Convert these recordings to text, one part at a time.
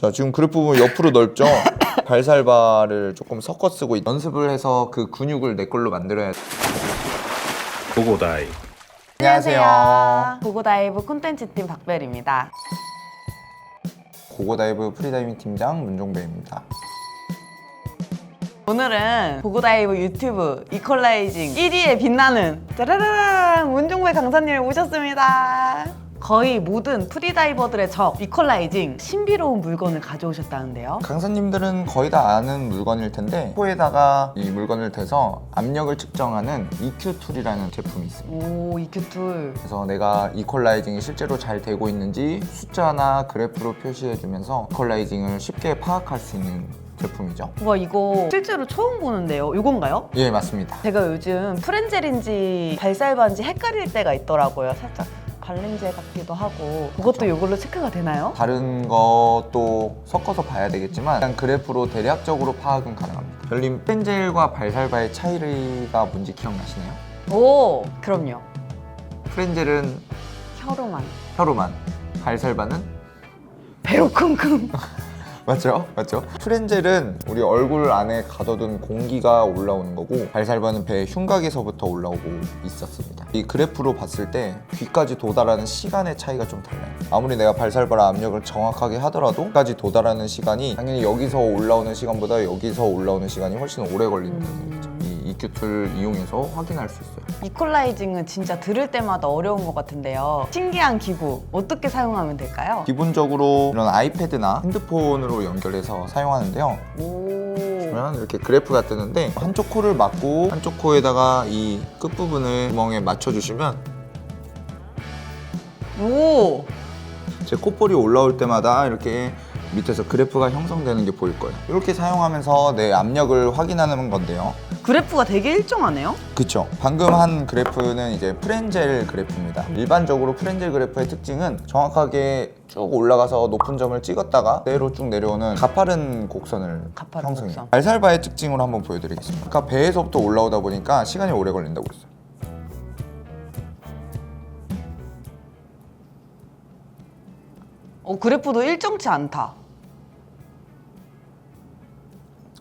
자 지금 그립 부분 옆으로 넓죠? 발살바를 조금 섞어 쓰고 있- 연습을 해서 그 근육을 내 걸로 만들어야 돼. 고고다이 안녕하세요. 보고다이브 콘텐츠팀 박별입니다. 고고다이브 프리다이빙 팀장 문종배입니다. 오늘은 보고다이브 유튜브 이퀄라이징 1위에 빛나는 짜라라랑 문종배 강사님 오셨습니다. 거의 모든 프리다이버들의 적 이퀄라이징 신비로운 물건을 가져오셨다는데요. 강사님들은 거의 다 아는 물건일 텐데 코에다가 이 물건을 대서 압력을 측정하는 EQ 툴이라는 제품이 있습니다. 오 EQ 툴. 그래서 내가 이퀄라이징이 실제로 잘 되고 있는지 숫자나 그래프로 표시해주면서 이퀄라이징을 쉽게 파악할 수 있는 제품이죠. 와 이거 실제로 처음 보는데요. 이건가요? 예, 맞습니다. 제가 요즘 프렌젤인지 발살바인지 헷갈릴 때가 있더라고요. 살짝 발렌젤 같기도 하고 그것도 이걸로 체크가 되나요? 다른 것도 섞어서 봐야 되겠지만 일단 그래프로 대략적으로 파악은 가능합니다. 별님 프렌젤과 발살바의 차이가 뭔지 기억나시나요? 오 그럼요. 프렌젤은 혀로만 혀로만, 발살바는 배로 킁킁 맞죠? 맞죠? 프렌젤은 우리 얼굴 안에 가둬둔 공기가 올라오는 거고 발살바는 배 흉곽에서부터 올라오고 있었습니다. 이 그래프로 봤을 때 귀까지 도달하는 시간의 차이가 좀 달라요. 아무리 내가 발살바라 압력을 정확하게 하더라도 귀까지 도달하는 시간이 당연히 여기서 올라오는 시간보다 여기서 올라오는 시간이 훨씬 오래 걸린다는 얘기죠. 이 EQ 툴 이용해서 확인할 수 있어요. 이퀄라이징은 진짜 들을 때마다 어려운 것 같은데요. 신기한 기구 어떻게 사용하면 될까요? 기본적으로 이런 아이패드나 핸드폰으로 연결해서 사용하는데요. 오 그러면 이렇게 그래프가 뜨는데 한쪽 코를 막고 한쪽 코에다가 이 끝부분을 구멍에 맞춰주시면 오 제 콧볼이 올라올 때마다 이렇게 밑에서 그래프가 형성되는 게 보일 거예요. 이렇게 사용하면서 내 압력을 확인하는 건데요. 그래프가 되게 일정하네요. 그쵸. 방금 한 그래프는 이제 프렌젤 그래프입니다. 일반적으로 프렌젤 그래프의 특징은 정확하게 쭉 올라가서 높은 점을 찍었다가 내로 쭉 내려오는 가파른 곡선을 가파른 형성해요. 곡선. 발살바의 특징으로 한번 보여드리겠습니다. 아까 배에서부터 올라오다 보니까 시간이 오래 걸린다고 했어요. 어 그래프도 일정치 않다.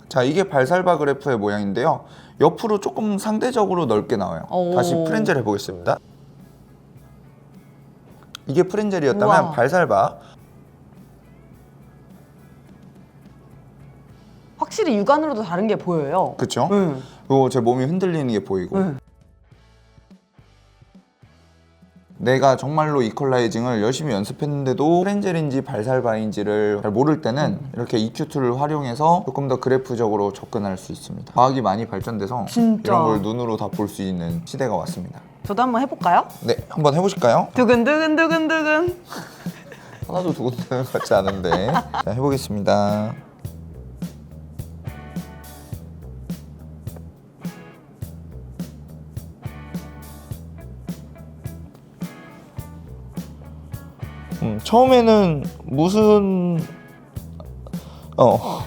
자, 이게 발살바 그래프의 모양인데요. 옆으로 조금 상대적으로 넓게 나와요. 오. 다시 프렌젤 해보겠습니다. 이게 프렌젤이었다면 우와. 발살바 확실히 육안으로도 다른 게 보여요. 그쵸? 응. 그리고 제 몸이 흔들리는 게 보이고 응. 내가 정말로 이퀄라이징을 열심히 연습했는데도 프렌젤인지 발살바인지를 잘 모를 때는 이렇게 EQ 툴을 활용해서 조금 더 그래프적으로 접근할 수 있습니다. 과학이 많이 발전돼서 진짜. 이런 걸 눈으로 다 볼 수 있는 시대가 왔습니다. 저도 한번 해볼까요? 네, 한번 해보실까요? 두근두근두근두근. 하나도 두근두근 같지 않은데 자, 해보겠습니다. 처음에는 무슨 어.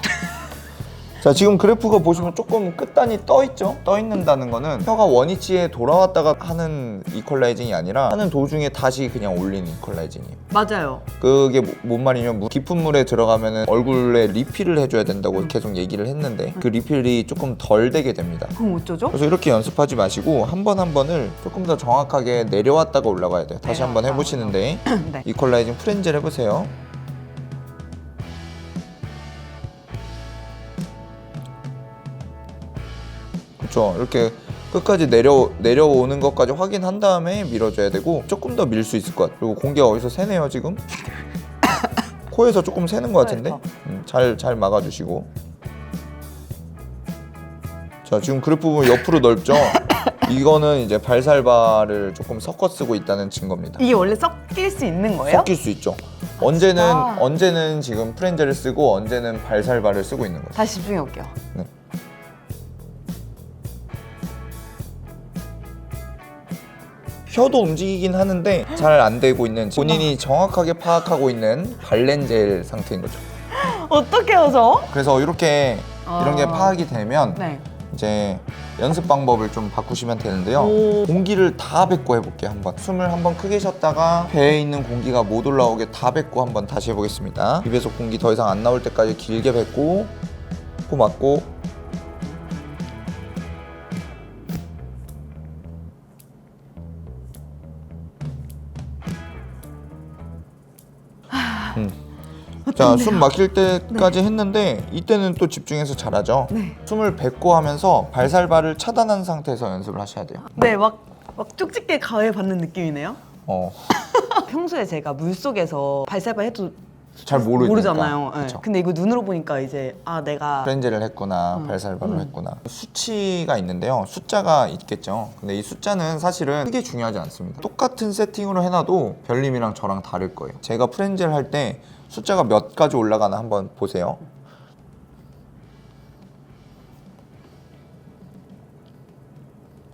자 지금 그래프가 보시면 조금 끝단이 떠 있죠? 떠 있는다는 거는 혀가 원위치에 돌아왔다가 하는 이퀄라이징이 아니라 하는 도중에 다시 그냥 올리는 이퀄라이징이에요. 맞아요. 그게 뭐- 뭔 말이냐면 무- 깊은 물에 들어가면 얼굴에 리필을 해줘야 된다고 계속 얘기를 했는데 그 리필이 조금 덜 되게 됩니다. 그럼 어쩌죠? 그래서 이렇게 연습하지 마시고 한 번 한 번을 조금 더 정확하게 내려왔다가 올라가야 돼요. 다시 한 번 해보시는데 네. 이퀄라이징 프렌즈를 해보세요. 그렇죠. 이렇게 끝까지 내려 내려오는 것까지 확인한 다음에 밀어줘야 되고 조금 더 밀 수 있을 것 같아요. 그리고 공기가 어디서 새네요 지금. 코에서 조금 새는 것 같은데 코에서. 음, 잘잘 막아주시고. 자 지금 그래프 부분 옆으로 넓죠. 이거는 이제 발살바를 조금 섞어 쓰고 있다는 증거입니다. 이게 원래 섞일 수 있는 거예요? 섞일 수 있죠. 언제는 진짜? 언제는 지금 프렌젤을 쓰고 언제는 발살바를 쓰고 있는 거죠. 다시 집중해 볼게요. 네. 혀도 움직이긴 하는데 잘 안 되고 있는 본인이 정확하게 파악하고 있는 발렌젤 상태인 거죠. 어떻게 저? 그래서 이렇게 이런 게 아. 파악이 되면 네. 이제 연습 방법을 좀 바꾸시면 되는데요. 오. 공기를 다 뱉고 해볼게요. 한번 숨을 한번 크게 쉬었다가 배에 있는 공기가 못 올라오게 다 뱉고 한번 다시 해보겠습니다. 입에서 공기 더 이상 안 나올 때까지 길게 뱉고 코 막고 자, 숨 막힐 때까지 했는데 이때는 또 집중해서 잘하죠. 네. 숨을 뱉고 하면서 발살발을 차단한 상태에서 연습을 하셔야 돼요. 네, 막, 막 쭉찍게 가해 받는 느낌이네요. 어, 평소에 제가 물 속에서 발살발 해도 잘 모르니까. 모르잖아요. 네. 그쵸. 근데 이거 눈으로 보니까 이제 아 내가 프렌즈를 했구나, 음. 발살발을 음. 했구나. 수치가 있는데요. 숫자가 있겠죠. 근데 이 숫자는 사실은 크게 중요하지 않습니다. 똑같은 세팅으로 해놔도 별님이랑 저랑 다를 거예요. 제가 프렌즈를 할 때 숫자가 몇 가지 올라가나 한번 보세요.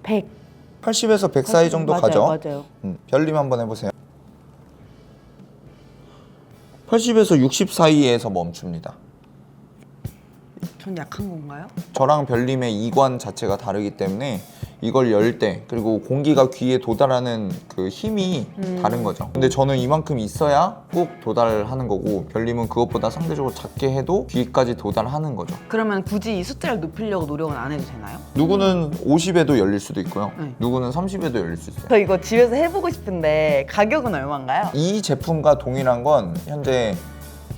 백 80에서 100 사이 정도 맞아요, 가죠. 맞아요. 음, 별님 한번 해보세요. 80에서 60 사이에서 멈춥니다. 전 약한 건가요? 저랑 별님의 이관 자체가 다르기 때문에 이걸 열 때 그리고 공기가 귀에 도달하는 그 힘이 음. 다른 거죠. 근데 저는 이만큼 있어야 꼭 도달하는 거고 별님은 그것보다 상대적으로 작게 해도 귀까지 도달하는 거죠. 그러면 굳이 이 숫자를 높이려고 노력은 안 해도 되나요? 누구는 50에도 열릴 수도 있고요. 네. 누구는 30에도 열릴 수 있어요. 저 이거 집에서 해보고 싶은데 가격은 얼마인가요? 이 제품과 동일한 건 현재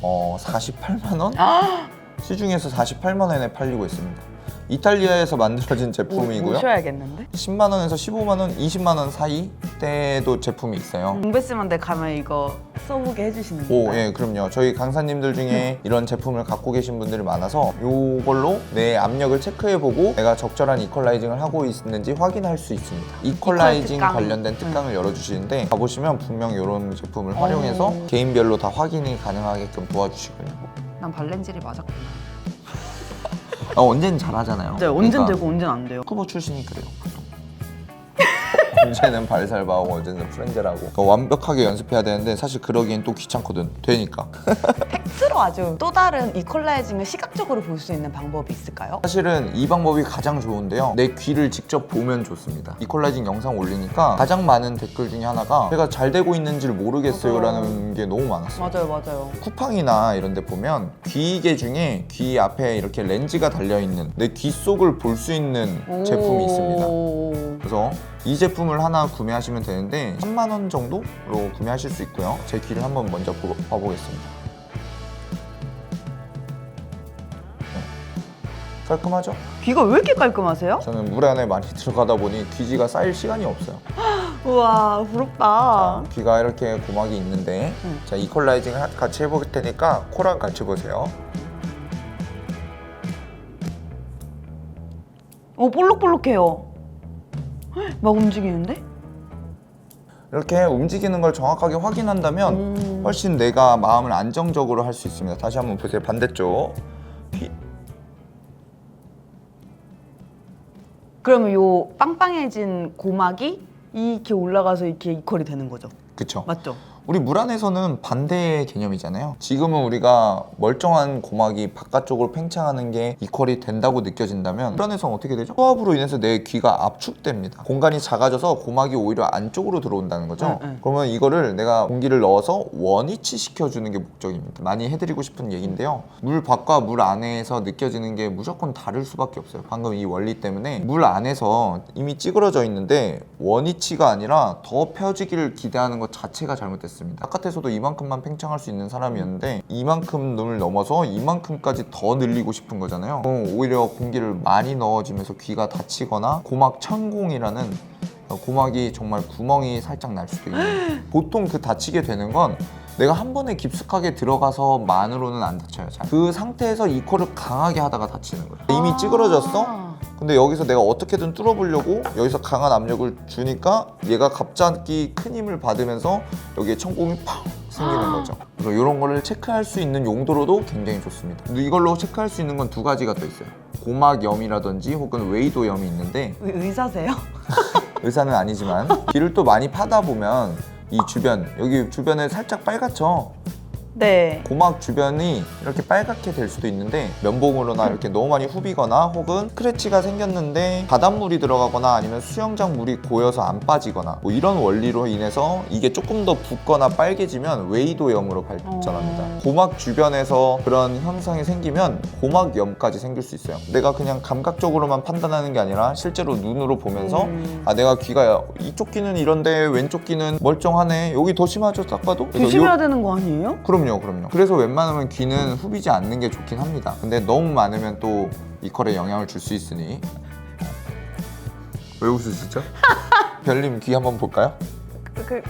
어, 48만 원? 아 시중에서 48만 원에 팔리고 있습니다. 이탈리아에서 만들어진 제품이고요. 모셔야겠는데? 10만 원에서 15만 원, 20만 원 사이 때도 제품이 있어요. 공베스만데 가면 이거 써보게 해주시는 오, 건가요? 예, 그럼요. 저희 강사님들 중에 이런 제품을 갖고 계신 분들이 많아서 이걸로 내 압력을 체크해보고 내가 적절한 이퀄라이징을 하고 있는지 확인할 수 있습니다. 이퀄라이징 특강. 관련된 특강을 열어주시는데 가보시면 분명 이런 제품을 활용해서 오. 개인별로 다 확인이 가능하게끔 도와주시고요. 난 발렌질이 맞았구나. 아, 언제는 잘하잖아요. 네, 언젠 그러니까 되고 언젠 안 돼요. 후보 출신이 그래요. 보통. 언제는 발살바하고 언제는 프렌즈라고 그러니까 완벽하게 연습해야 되는데 사실 그러기엔 또 귀찮거든 되니까 팩트로 아주 또 다른 이퀄라이징을 시각적으로 볼 수 있는 방법이 있을까요? 사실은 이 방법이 가장 좋은데요 내 귀를 직접 보면 좋습니다 이퀄라이징 영상 올리니까 가장 많은 댓글 중에 하나가 제가 잘 되고 있는지를 모르겠어요 라는 게 너무 많았어요 맞아요, 맞아요. 쿠팡이나 이런 데 보면 귀이개 중에 귀 앞에 이렇게 렌즈가 달려있는 내 귀 속을 볼 수 있는 제품이 있습니다 오. 그래서 이 제품을 하나 구매하시면 되는데 3만 원 정도로 구매하실 수 있고요. 제 귀를 한번 먼저 보, 봐보겠습니다. 네. 깔끔하죠? 귀가 왜 이렇게 깔끔하세요? 저는 물 안에 많이 들어가다 보니 귀지가 쌓일 시간이 없어요. 우와, 부럽다. 귀가 이렇게 고막이 있는데 음. 자 이퀄라이징을 하- 같이 해볼 테니까 코랑 같이 보세요. 오, 볼록볼록해요. 헉, 막 움직이는데? 이렇게 움직이는 걸 정확하게 확인한다면 음. 훨씬 내가 마음을 안정적으로 할 수 있습니다. 다시 한번 보세요. 반대쪽. 귀, 그러면 요 빵빵해진 고막이 이렇게 올라가서 이렇게 이퀄이 되는 거죠. 그쵸? 맞죠? 우리 물 안에서는 반대의 개념이잖아요. 지금은 우리가 멀쩡한 고막이 바깥쪽으로 팽창하는 게 이퀄이 된다고 느껴진다면 물 안에서는 어떻게 되죠? 호흡으로 인해서 내 귀가 압축됩니다. 공간이 작아져서 고막이 오히려 안쪽으로 들어온다는 거죠. 응, 응. 그러면 이거를 내가 공기를 넣어서 원위치 시켜주는 게 목적입니다. 많이 해드리고 싶은 얘기인데요. 물 밖과 물 안에서 느껴지는 게 무조건 다를 수밖에 없어요. 방금 이 원리 때문에 물 안에서 이미 찌그러져 있는데 원위치가 아니라 더 펴지기를 기대하는 것 자체가 잘못됐 습니다. 바깥에서도 이만큼만 팽창할 수 있는 사람이었는데 이만큼 눈을 넘어서 이만큼까지 더 늘리고 싶은 거잖아요. 그럼 오히려 공기를 많이 넣어지면서 귀가 다치거나 고막 천공이라는 고막이 정말 구멍이 살짝 날 수도 있는 보통 그 다치게 되는 건 내가 한 번에 깊숙하게 들어가서 만으로는 안 다쳐요. 잘. 그 상태에서 이퀄을 강하게 하다가 다치는 거예요. 이미 찌그러졌어? 아. 근데 여기서 내가 어떻게든 뚫어보려고 여기서 강한 압력을 주니까 얘가 갑자기 큰 힘을 받으면서 여기에 천공이 팍 생기는 거죠. 그래서 이런 거를 체크할 수 있는 용도로도 굉장히 좋습니다. 근데 이걸로 체크할 수 있는 건 두 가지가 더 있어요. 고막염이라든지 혹은 웨이도염이 있는데 의- 의사세요? 의사는 아니지만 귀를 또 많이 파다 보면 이 주변 여기 주변에 살짝 빨갛죠. 네. 고막 주변이 이렇게 빨갛게 될 수도 있는데 면봉으로나 이렇게 너무 많이 후비거나 혹은 스크래치가 생겼는데 바닷물이 들어가거나 아니면 수영장 물이 고여서 안 빠지거나 뭐 이런 원리로 인해서 이게 조금 더 붓거나 빨개지면 웨이도염으로 발전합니다. 어. 고막 주변에서 그런 현상이 생기면 고막염까지 생길 수 있어요. 내가 그냥 감각적으로만 판단하는 게 아니라 실제로 눈으로 보면서 음. 아 내가 귀가 이쪽 귀는 이런데 왼쪽 귀는 멀쩡하네 여기 더 심하죠 딱 봐도 그래서 조심해야 요- 되는 거 아니에요? 그럼요, 그럼요. 그래서 웬만하면 귀는 후비지 않는 게 좋긴 합니다. 근데 너무 많으면 또 이퀄에 영향을 줄 수 있으니. 왜 웃으시죠? 별님 귀 한번 볼까요? 그, 그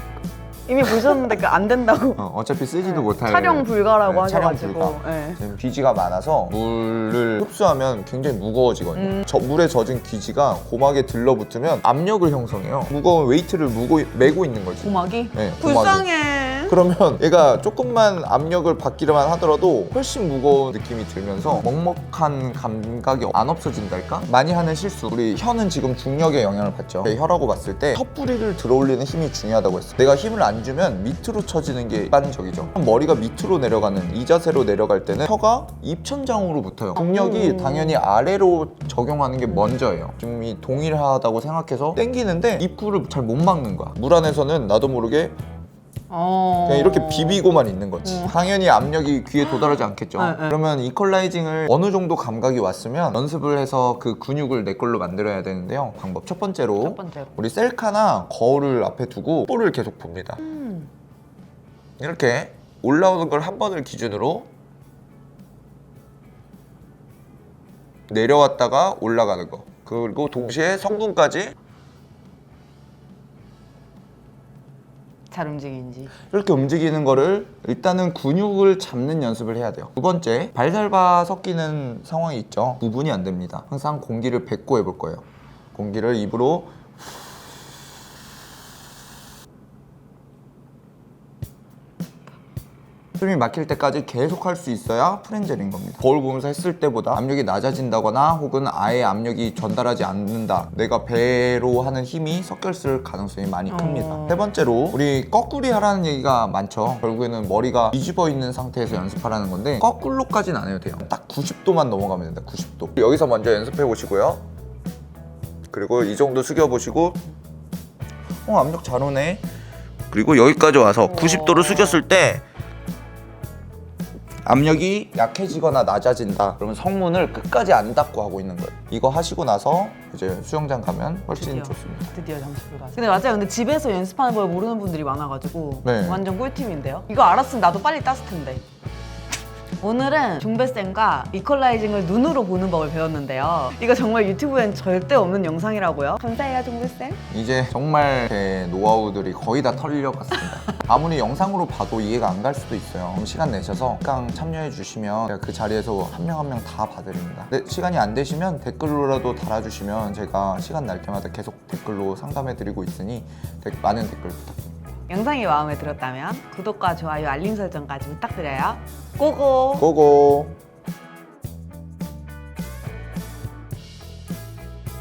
이미 보셨는데 그 안 된다고. 어, 어차피 쓰지도 못할 촬영 불가라고 네, 하셔가지고. 불가. 네. 지금 귀지가 많아서 물을 흡수하면 굉장히 무거워지거든요. 음. 저 물에 젖은 귀지가 고막에 들러붙으면 압력을 형성해요. 무거운 웨이트를 무고, 메고 있는 거지. 고막이? 네, 고막이. 불쌍해. 그러면 얘가 조금만 압력을 받기만 하더라도 훨씬 무거운 느낌이 들면서 먹먹한 감각이 안 없어진달까? 많이 하는 실수. 우리 혀는 지금 중력의 영향을 받죠. 혀라고 봤을 때 혀뿌리를 들어올리는 힘이 중요하다고 했어. 내가 힘을 안 주면 밑으로 쳐지는 게 일반적이죠. 머리가 밑으로 내려가는 이 자세로 내려갈 때는 혀가 입천장으로 붙어요. 중력이 음. 당연히 아래로 적용하는 게 먼저예요. 지금 이 동일하다고 생각해서 땡기는데 입구를 잘 못 막는 거야. 물 안에서는 나도 모르게 어. 그냥 이렇게 비비고만 있는 거지. 음. 당연히 압력이 귀에 도달하지 않겠죠. 네, 네. 그러면 이퀄라이징을 어느 정도 감각이 왔으면 연습을 해서 그 근육을 내 걸로 만들어야 되는데요. 방법 첫 번째로, 첫 번째로. 우리 셀카나 거울을 앞에 두고 볼을 계속 봅니다. 음. 이렇게 올라오는 걸 한 번을 기준으로 내려왔다가 올라가는 거. 그리고 동시에 성분까지 잘 움직이는지. 이렇게 움직이는 거를 일단은 근육을 잡는 연습을 해야 돼요. 두 번째, 발살바 섞이는 상황이 있죠. 구분이 안 됩니다. 항상 공기를 뱉고 해볼 거예요. 공기를 입으로 숨이 막힐 때까지 계속 할 수 있어야 프렌젤인 겁니다. 거울 보면서 했을 때보다 압력이 낮아진다거나 혹은 아예 압력이 전달하지 않는다. 내가 배로 하는 힘이 섞였을 가능성이 많이 큽니다. 어. 세 번째로 우리 거꾸리 하라는 얘기가 많죠. 결국에는 머리가 뒤집어 있는 상태에서 연습하라는 건데 거꾸로까지는 안 해도 돼요. 딱 90도만 넘어가면 된다. 90도. 여기서 먼저 연습해 보시고요. 그리고 이 정도 숙여 보시고 어 압력 잘 오네. 그리고 여기까지 와서 90도를 숙였을 때 압력이 약해지거나 낮아진다. 그러면 성문을 끝까지 안 닫고 하고 있는 거예요. 이거 하시고 나서 이제 수영장 가면 훨씬 드디어. 좋습니다. 드디어 장식을 가서. 근데 맞아요. 근데 집에서 연습하는 걸 모르는 분들이 많아가지고 네. 완전 꿀팁인데요. 이거 알았으면 나도 빨리 땄을 텐데. 오늘은 중배쌤과 이퀄라이징을 눈으로 보는 법을 배웠는데요. 이거 정말 유튜브엔 절대 없는 영상이라고요. 감사해요, 중배쌤. 이제 정말 제 노하우들이 거의 다 털려갔습니다. 아무리 영상으로 봐도 이해가 안 갈 수도 있어요. 그럼 시간 내셔서 강 참여해 주시면 제가 그 자리에서 한 명 한 명 다 봐드립니다. 근데 시간이 안 되시면 댓글로라도 달아주시면 제가 시간 날 때마다 계속 댓글로 상담해 드리고 있으니 댓- 많은 댓글 부탁드립니다. 영상이 마음에 들었다면 구독과 좋아요, 알림 설정까지 부탁드려요. 고고! 고고!